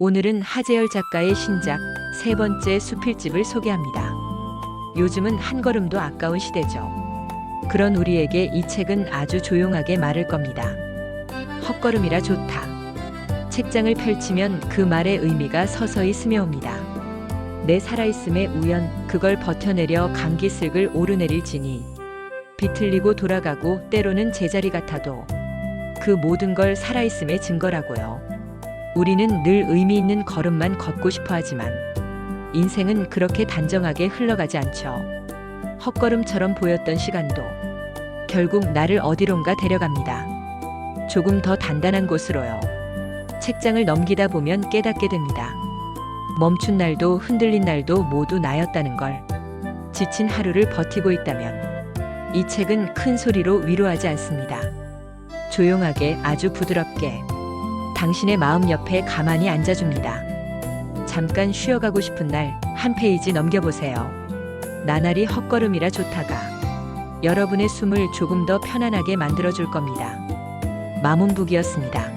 오늘은 하재열 작가의 신작 세 번째 수필집을 소개합니다. 요즘은 한 걸음도 아까운 시대죠. 그런 우리에게 이 책은 아주 조용하게 말을 겁니다. 헛걸음이라 좋다. 책장을 펼치면 그 말의 의미가 서서히 스며옵니다. 내 살아있음의 우연, 그걸 버텨내려 감기슬글 오르내릴 지니 비틀리고 돌아가고 때로는 제자리 같아도 그 모든 걸 살아있음의 증거라고요. 우리는 늘 의미 있는 걸음만 걷고 싶어 하지만 인생은 그렇게 단정하게 흘러가지 않죠. 헛걸음처럼 보였던 시간도 결국 나를 어디론가 데려갑니다. 조금 더 단단한 곳으로요. 책장을 넘기다 보면 깨닫게 됩니다. 멈춘 날도 흔들린 날도 모두 나였다는 걸. 지친 하루를 버티고 있다면 이 책은 큰 소리로 위로하지 않습니다. 조용하게 아주 부드럽게 당신의 마음 옆에 가만히 앉아줍니다. 잠깐 쉬어가고 싶은 날 한 페이지 넘겨보세요. 나날이 헛걸음이라 좋다가 여러분의 숨을 조금 더 편안하게 만들어줄 겁니다. 마문북이었습니다.